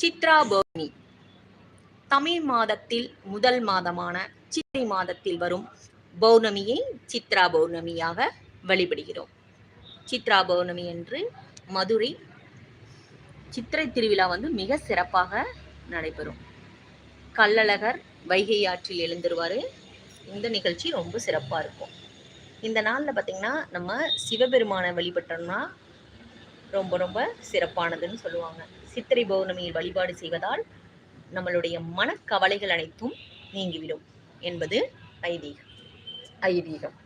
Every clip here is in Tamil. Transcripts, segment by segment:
சித்ரா பௌர்ணமி தமிழ் மாதத்தில் முதல் மாதமான சித்திரை மாதத்தில் வரும் பௌர்ணமியை சித்ரா பௌர்ணமியாக வழிபடுகிறோம். சித்ரா பௌர்ணமி என்று மதுரை சித்திரை திருவிழா வந்து மிக சிறப்பாக நடைபெறும். கள்ளழகர் வைகை ஆற்றில் எழுந்துருவார். இந்த நிகழ்ச்சி ரொம்ப சிறப்பாக இருக்கும். இந்த நாளில் பார்த்திங்கன்னா நம்ம சிவபெருமானை வழிபட்டோம்னா ரொம்ப ரொம்ப சிறப்பானதுன்னு சொல்லுவாங்க. சித்திரை பௌர்ணமியில் வழிபாடு செய்வதால் நம்மளுடைய மனக்கவலைகள் அனைத்தும் நீங்கிவிடும் என்பது ஐதீகம். ஐதீகம்.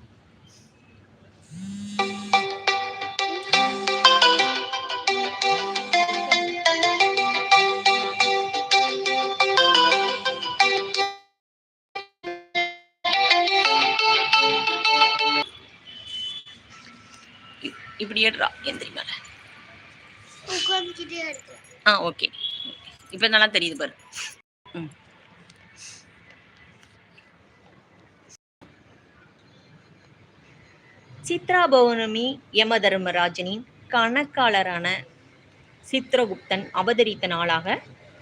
இப்படி ஏடுறா எந்திரி மேல உட்காந்துக்கிட்டே இருக்கு. ஆ ஓகே. இப்போ நல்லா தெரியுது பாரு. ம். சித்ரா பௌர்ணமி யம தர்மராஜனின் கணக்காளரான சித்ரகுப்தன் அவதரித்த நாளாக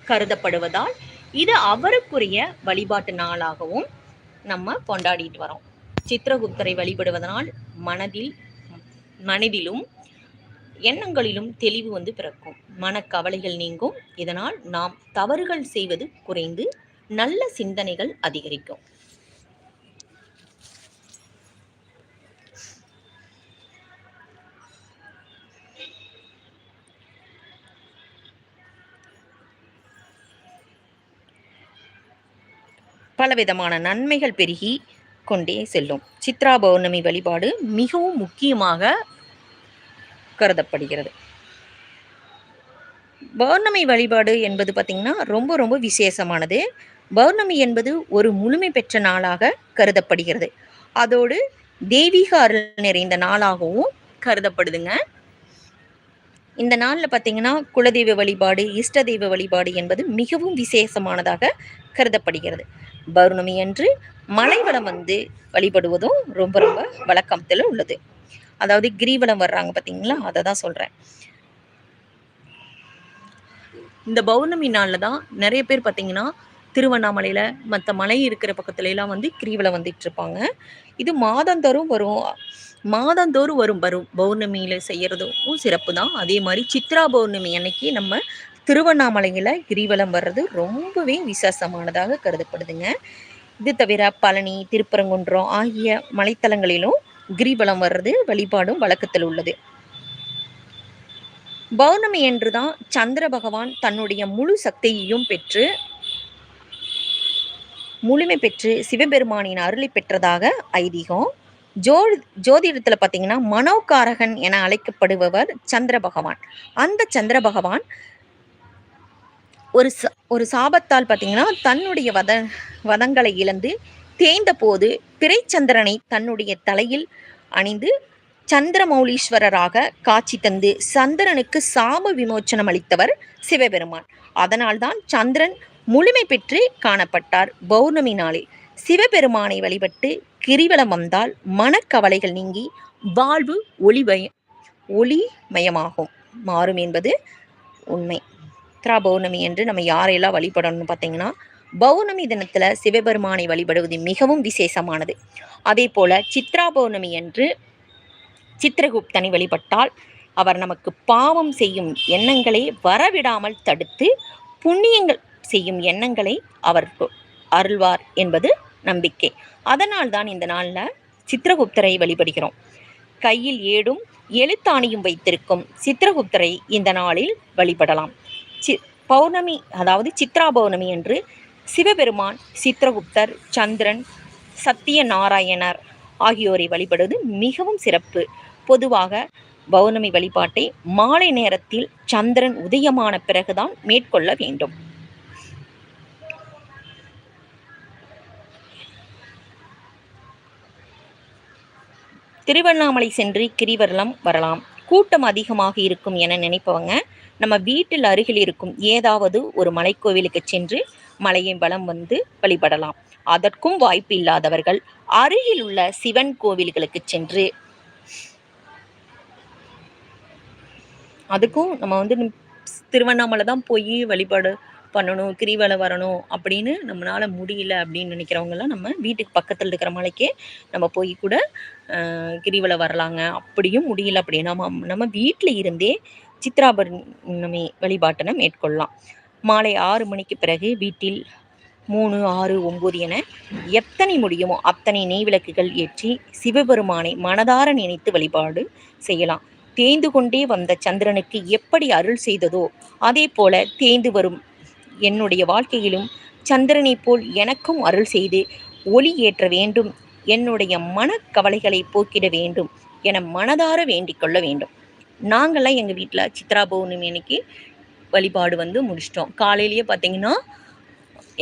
கருதப்படுவதால் இது அவருக்குரிய வழிபாட்டு நாளாகவும் நம்ம கொண்டாடிட்டு வரோம். சித்ரகுப்தரை வழிபடுவதனால் மனதில் மனதிலும் எண்ணங்களிலும் தெளிவு வந்து பிறக்கும். மனக்கவலைகள் நீங்கும். இதனால் நாம் தவறுகள் செய்வது குறைந்து நல்ல சிந்தனைகள் அதிகரிக்கும். பலவிதமான நன்மைகள் பெருகி கொண்டே செல்லும். சித்ரா பௌர்ணமி வழிபாடு மிகவும் முக்கியமாக கருதப்படுகிறது. பௌர்ணமி வழிபாடு என்பது பார்த்திங்கன்னா ரொம்ப ரொம்ப விசேஷமானது. பௌர்ணமி என்பது ஒரு முழுமை பெற்ற நாளாக கருதப்படுகிறது. அதோடு தெய்வீக அருள் நிறைந்த நாளாகவும் கருதப்படுதுங்க. இந்த நாளில் பார்த்தீங்கன்னா குலதெய்வ வழிபாடு இஷ்ட தெய்வ வழிபாடு என்பது மிகவும் விசேஷமானதாக கருதப்படுகிறது. பௌர்ணமி அன்று மலைவளம் வந்து வழிபடுவதும் ரொம்ப ரொம்ப வழக்கத்தில் உள்ளது. அதாவது கிரிவலம் வர்றாங்க பார்த்தீங்களா அதை தான் சொல்கிறேன் இந்த பௌர்ணமி நாளில் தான் நிறைய பேர் பார்த்தீங்கன்னா திருவண்ணாமலையில் மற்ற மலை இருக்கிற பக்கத்துலலாம் வந்து கிரிவலம் வந்துட்டு இருப்பாங்க. இது மாதந்தோறும் வரும். மாதந்தோறும் வரும் வரும் பௌர்ணமியில் செய்கிறதும் சிறப்பு தான் அதே மாதிரி சித்ரா பௌர்ணமி அன்னைக்கு நம்ம திருவண்ணாமலையில் கிரிவலம் வர்றது ரொம்பவே விசேஷமானதாக கருதப்படுதுங்க. இது தவிர பழனி திருப்பரங்குன்றம் ஆகிய மலைத்தலங்களிலும் கிரிவலம் வர்றது வழிபாடும் வழக்கத்தில் உள்ளது. பௌர்ணமி என்று தான் சந்திர பகவான் தன்னுடைய முழு சக்தியையும் பெற்று முழுமை பெற்று சிவபெருமானின் அருளை பெற்றதாக ஐதீகம். ஜோ ஜோதிடத்தில் பார்த்தீங்கன்னா மனோகாரகன் என அழைக்கப்படுபவர் சந்திர பகவான். அந்த சந்திர பகவான் ஒரு ச ஒரு சாபத்தால் பார்த்தீங்கன்னா தன்னுடைய வத வதங்களை இழந்து தேய்ந்தபோது பிறைச்சந்திரனை தன்னுடைய தலையில் அணிந்து சந்திரமௌலீஸ்வரராக காட்சி தந்து சந்திரனுக்கு சாப விமோச்சனம் அளித்தவர் சிவபெருமான். அதனால்தான் சந்திரன் முழுமை பெற்று காணப்பட்டார் பௌர்ணமி நாளில். சிவபெருமானை வழிபட்டு கிரிவலம் வந்தால் மனக்கவலைகள் நீங்கி வாழ்வு ஒளிமய ஒளிமயமாகும். மாறும் என்பது உண்மை. சித்ரா பௌர்ணமி என்று நம்ம யாரையெல்லாம் வழிபடணும்னு பார்த்தீங்கன்னா பௌர்ணமி தினத்தில் சிவபெருமானை வழிபடுவது மிகவும் விசேஷமானது. அதே போல சித்ரா பௌர்ணமி அன்று சித்திரகுப்தனை வழிபட்டால் அவர் நமக்கு பாவம் செய்யும் எண்ணங்களை வரவிடாமல் தடுத்து புண்ணியங்கள் செய்யும் எண்ணங்களை அவர் அருள்வார் என்பது நம்பிக்கை. அதனால் தான் இந்த நாளில் சித்திரகுப்தரை வழிபடுகிறோம். கையில் ஏடும் எழுத்தாணியும் வைத்திருக்கும் சித்திரகுப்தரை இந்த நாளில் வழிபடலாம். சி பௌர்ணமி அதாவது சித்ரா பௌர்ணமி என்று சிவபெருமான் சித்திரகுப்தர் சந்திரன் சத்தியநாராயணர் ஆகியோரை வழிபடுவது மிகவும் சிறப்பு. பொதுவாக பௌர்ணமி வழிபாட்டை மாலை நேரத்தில் சந்திரன் உதயமான பிறகுதான் மேற்கொள்ள வேண்டும். திருவண்ணாமலை சென்று கிரிவலம் வரலாம். கூட்டம் அதிகமாக இருக்கும் என நினைப்பவங்க நம்ம வீட்டில் அருகில் இருக்கும் ஏதாவது ஒரு மலைக்கோவிலுக்கு சென்று மலையை வளம் வந்து வழிபடலாம். அதற்கும் வாய்ப்பு இல்லாதவர்கள் அருகில் உள்ள சிவன் கோவில்களுக்கு சென்று அதுக்கும் நம்ம வந்து திருவண்ணாமலை தான் போய் வழிபாடு பண்ணணும் கிரிவலம் வரணும் அப்படின்னு நம்மளால முடியல அப்படின்னு நினைக்கிறவங்கலாம் நம்ம வீட்டுக்கு பக்கத்தில் இருக்கிற மலைக்கே நம்ம போய் கூட கிரிவலை கிரிவலம் வரலாங்க. அப்படியும் முடியல அப்படின்னா நம்ம நம்ம வீட்டில் இருந்தே சித்ரா பௌர்ணமி வழிபாட்டினை மேற்கொள்ளலாம். மாலை ஆறு மணிக்கு பிறகு வீட்டில் மூணு ஆறு ஒம்பது என எத்தனை முடியுமோ அத்தனை நெய் விளக்குகள் ஏற்றி சிவபெருமானை மனதார நினைத்து வழிபாடு செய்யலாம். தேய்ந்து கொண்டே வந்த சந்திரனுக்கு எப்படி அருள் செய்ததோ அதே போல தேய்ந்து வரும் என்னுடைய வாழ்க்கையிலும் சந்திரனைப் போல் எனக்கும் அருள் செய்து ஒளி ஏற்ற வேண்டும். என்னுடைய மனக்கவலைகளை போக்கிட வேண்டும் என மனதார வேண்டிக் கொள்ள வேண்டும். நாங்கள்லாம் எங்கள் வீட்டில் சித்ரா பௌர்ணமி அன்னைக்கு வழிபாடு வந்து முடிச்சிட்டோம். காலையிலேயே பார்த்தீங்கன்னா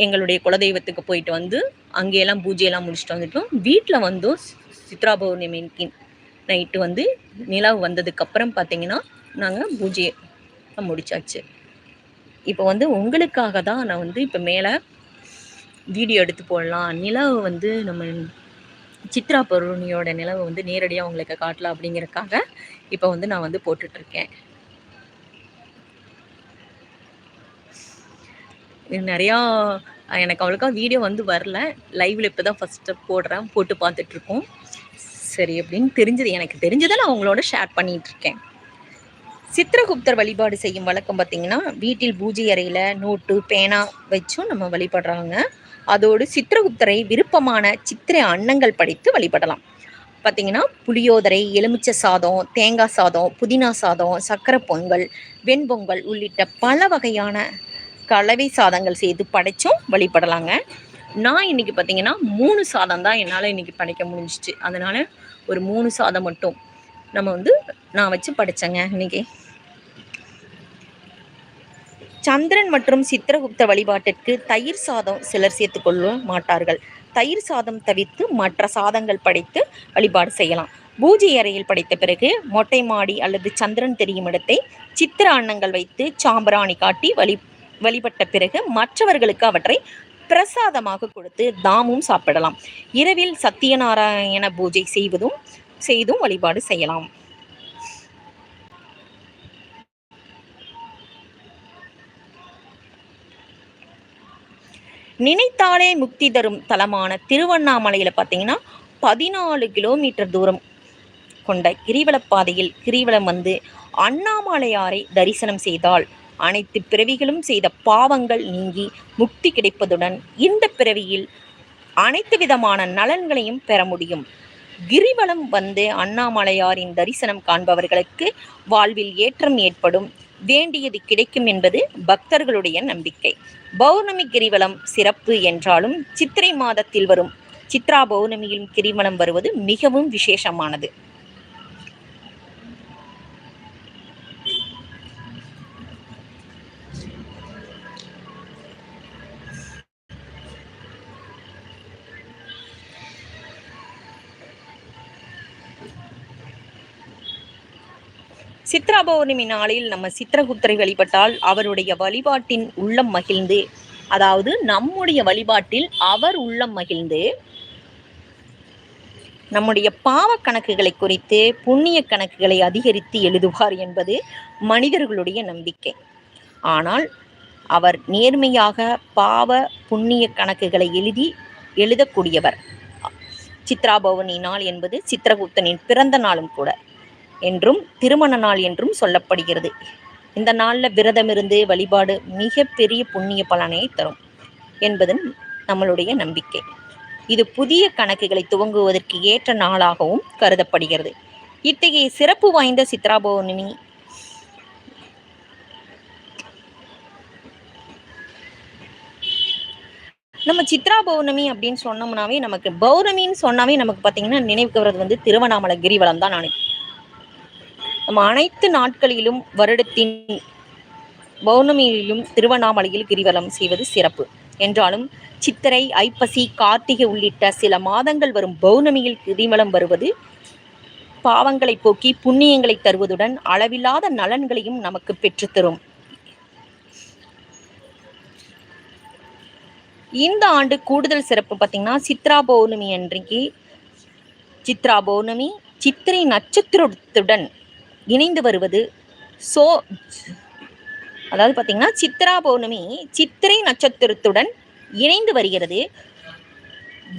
எங்களுடைய குலதெய்வத்துக்கு போயிட்டு வந்து அங்கேயெல்லாம் பூஜையெல்லாம் முடிச்சுட்டு வந்துட்டோம். வீட்டில் வந்தும் சித்ரா சித்ரா பௌர்ணமிக்கு நைட்டு வந்து நிலவு வந்ததுக்கப்புறம் பார்த்தீங்கன்னா நாங்கள் பூஜையை முடிச்சாச்சு. இப்போ வந்து உங்களுக்காக தான் நான் வந்து இப்போ மேலே வீடியோ எடுத்து போடலாம். நிலவு வந்து நம்ம சித்ரா பருணியோட நிலவு வந்து நேரடியாக உங்களுக்கு காட்டலாம் அப்படிங்கிறக்காக இப்போ வந்து நான் வந்து போட்டுட்ருக்கேன். நிறையா எனக்கு அவ்வளோக்கா வீடியோ வந்து வரல. லைவில் இப்போ தான் ஃபஸ்ட்டு போடுறேன். போட்டு பார்த்துட்ருக்கோம். சரி அப்படின்னு தெரிஞ்சது எனக்கு தெரிஞ்சதை நான் உங்களோட ஷேர் பண்ணிகிட்ருக்கேன் சித்திரகுப்தர் வழிபாடு செய்யும் வழக்கம் பார்த்திங்கன்னா வீட்டில் பூஜை அறையில் நோட்டு பேனா வச்சும் நம்ம வழிபடுறாங்க. அதோடு சித்திரகுப்தரை விருப்பமான சித்திரை அன்னங்கள் படைத்து வழிபடலாம். பார்த்தீங்கன்னா புளியோதரை எலுமிச்சை சாதம் தேங்காய் சாதம் புதினா சாதம் சக்கரை பொங்கல் வெண்பொங்கல் உள்ளிட்ட பல வகையான கலவை சாதங்கள் செய்து படைச்சும் வழிபடலாங்க. நான் இன்னைக்கு பார்த்தீங்கன்னா மூணு சாதம் தான் என்னால் இன்னைக்கு படைக்க முடிஞ்சிச்சு. அதனால ஒரு மூணு சாதம் மட்டும் நம்ம வந்து நான் வச்சு படைச்சேங்க இன்னைக்கு. சந்திரன் மற்றும் சித்திரகுப்த வழிபாட்டிற்கு தயிர் சாதம் சிலர் சேர்த்துக்கொள்ள மாட்டார்கள். தயிர் சாதம் தவிர்த்து மற்ற சாதங்கள் படைத்து வழிபாடு செய்யலாம். பூஜை அறையில் படைத்த பிறகு மொட்டை மாடி அல்லது சந்திரன் தெரியும் இடத்தை சித்திர அன்னங்கள் வைத்து சாம்பராணி காட்டி வழி வழிபட்ட பிறகு மற்றவர்களுக்கு அவற்றை பிரசாதமாக கொடுத்து தாமும் சாப்பிடலாம். இரவில் சத்தியநாராயண பூஜை செய்வதும் செய்தும் வழிபாடு செய்யலாம். நினைத்தாலே முக்தி தரும் தலமான திருவண்ணாமலையில் பார்த்தீங்கன்னா பதினாலு கிலோமீட்டர் தூரம் கொண்ட கிரிவலப்பாதையில் கிரிவலம் வந்து அண்ணாமலையாரை தரிசனம் செய்தால் அனைத்து பிறவிகளும் செய்த பாவங்கள் நீங்கி முக்தி கிடைப்பதுடன் இந்த பிறவியில் அனைத்து விதமான நலன்களையும் பெற முடியும். கிரிவலம் வந்து அண்ணாமலையாரின் தரிசனம் காண்பவர்களுக்கு வாழ்வில் ஏற்றம் ஏற்படும். வேண்டியது கிடைக்கும் என்பது பக்தர்களுடைய நம்பிக்கை. பௌர்ணமி கிரிவலம் சிறப்பு என்றாலும் சித்திரை மாதத்தில் வரும். சித்ரா பௌர்ணமியில் கிரிவலம் வருவது மிகவும் விசேஷமானது. சித்ரா பௌர்ணமி நாளில் நம்ம சித்திரகுப்தரை வழிபட்டால் அவருடைய வழிபாட்டின் உள்ளம் மகிழ்ந்து அதாவது நம்முடைய வழிபாட்டில் அவர் உள்ளம் மகிழ்ந்து நம்முடைய பாவ கணக்குகளை குறித்து புண்ணிய கணக்குகளை அதிகரித்து எழுதுவார் என்பது மனிதர்களுடைய நம்பிக்கை. ஆனால் அவர் நேர்மையாக பாவ புண்ணிய கணக்குகளை எழுதி எழுதக்கூடியவர். சித்ரா பவனி நாள் என்பது சித்திரகுப்தனின் பிறந்த நாளும் கூட. என்றும் திருமண நாள் என்றும் சொல்லப்படுகிறது. இந்த நாளில் விரதமிருந்து வழிபாடு மிகப்பெரிய புண்ணிய பலனை தரும் என்பது நம்மளுடைய நம்பிக்கை. இது புதிய கணக்குகளை துவங்குவதற்கு ஏற்ற நாளாகவும் கருதப்படுகிறது. இத்தகைய சிறப்பு வாய்ந்த சித்ரா பௌர்ணமி நம்ம சித்ரா பௌர்ணமி அப்படின்னு சொன்னோம்னாவே நமக்கு பௌர்ணமின்னு சொன்னாவே நமக்கு பார்த்தீங்கன்னா நினைவுக்கு வர்றது வந்து திருவண்ணாமலை கிரிவலம் தான் நான். நம்ம அனைத்து நாட்களிலும் வருடத்தின் பௌர்ணமியிலும் திருவண்ணாமலையில் கிரிவலம் செய்வது சிறப்பு. என்றாலும் சித்திரை ஐப்பசி கார்த்திகை உள்ளிட்ட சில மாதங்கள் வரும் பௌர்ணமியில் கிரிவலம் வருவது பாவங்களை போக்கி புண்ணியங்களை தருவதுடன் அளவில்லாத நலன்களையும் நமக்கு பெற்றுத்தரும். இந்த ஆண்டு கூடுதல் சிறப்பு பார்த்தீங்கன்னா சித்ரா பௌர்ணமி அன்றைக்கு சித்ரா பௌர்ணமி சித்திரை நட்சத்திரத்துடன் இணைந்து வருவது சோ அதாவது பார்த்தீங்கன்னா சித்ரா பௌர்ணமி சித்திரை நட்சத்திரத்துடன் இணைந்து வருகிறது.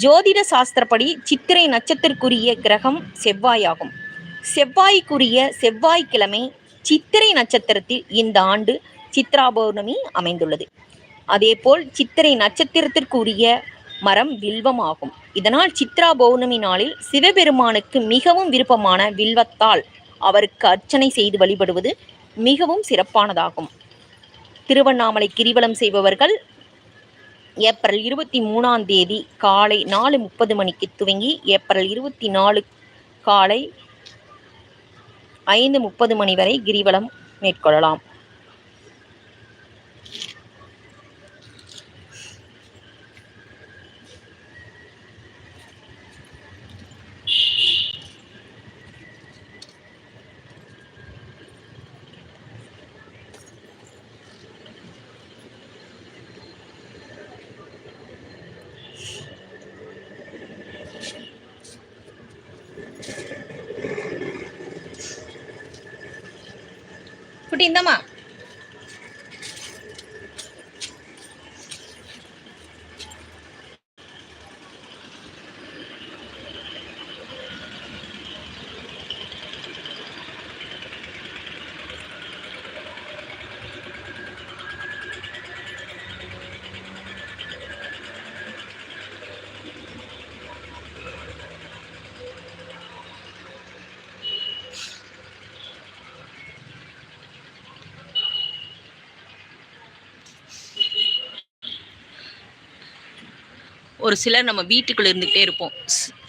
ஜோதிட சாஸ்திரப்படி சித்திரை நட்சத்திரக்குரிய கிரகம் செவ்வாயாகும். செவ்வாய்க்குரிய செவ்வாய்க்கிழமை சித்திரை நட்சத்திரத்தில் இந்த ஆண்டு சித்ரா பௌர்ணமி அமைந்துள்ளது. அதேபோல் சித்திரை நட்சத்திரத்திற்குரிய மரம் வில்வம் ஆகும் இதனால் சித்ரா பௌர்ணமி நாளில் சிவபெருமானுக்கு மிகவும் விருப்பமான வில்வத்தால் அவருக்கு அர்ச்சனை செய்து வழிபடுவது மிகவும் சிறப்பானதாகும். திருவண்ணாமலை கிரிவலம் செய்பவர்கள் ஏப்ரல் இருபத்தி மூணாம் தேதி காலை நாலு முப்பது மணிக்கு துவங்கி ஏப்ரல் இருபத்தி நாலு காலை ஐந்து முப்பது மணி வரை கிரிவலம் மேற்கொள்ளலாம். குட்டி இந்தம்மா ஒரு சிலர் நம்ம வீட்டுக்குள்ளே இருந்துக்கிட்டே இருப்போம்.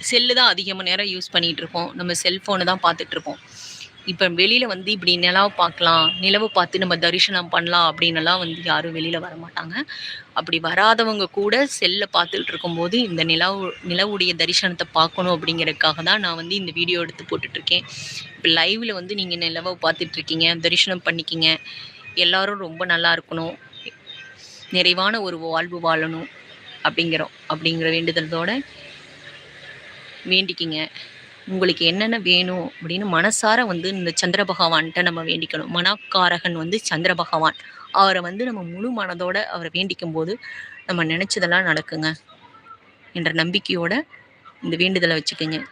செல்லு தான் அதிகமாக நேரம் யூஸ் பண்ணிகிட்டு இருப்போம். நம்ம செல்ஃபோனு தான் பார்த்துட்டு இருப்போம். இப்போ வெளியில் வந்து இப்படி நிலவு பார்க்கலாம் நிலவு பார்த்து நம்ம தரிசனம் பண்ணலாம் அப்படின்னுலாம் வந்து யாரும் வெளியில் வர மாட்டாங்க. அப்படி வராதவங்க கூட செல்லை பார்த்துட்டு இருக்கும்போது இந்த நிலவு நிலவுடைய தரிசனத்தை பார்க்கணும் அப்படிங்கிறதுக்காக தான் நான் வந்து இந்த வீடியோ எடுத்து போட்டுட்ருக்கேன் இப்போ லைவில் வந்து நீங்கள் நிலவை பார்த்துட்ருக்கீங்க தரிசனம் பண்ணிக்கிங்க. எல்லாரும் ரொம்ப நல்லா இருக்கணும். நிறைவான ஒரு வாழ்வு வாழணும். அப்படிங்கிறோம். அப்படிங்கிற வேண்டுதலோடு வேண்டிக்கிங்க. உங்களுக்கு என்னென்ன வேணும் அப்படின்னு மனசார வந்து இந்த சந்திர பகவான்கிட்ட நம்ம வேண்டிக்கணும். மனக்காரகன் வந்து சந்திர பகவான். அவரை வந்து நம்ம முழு மனதோட அவரை வேண்டிக்கும் போது நம்ம நினச்சதெல்லாம் நடக்குங்க. என்ற நம்பிக்கையோட இந்த வேண்டுதலை வச்சுக்கோங்க.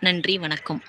நன்றி வணக்கம்.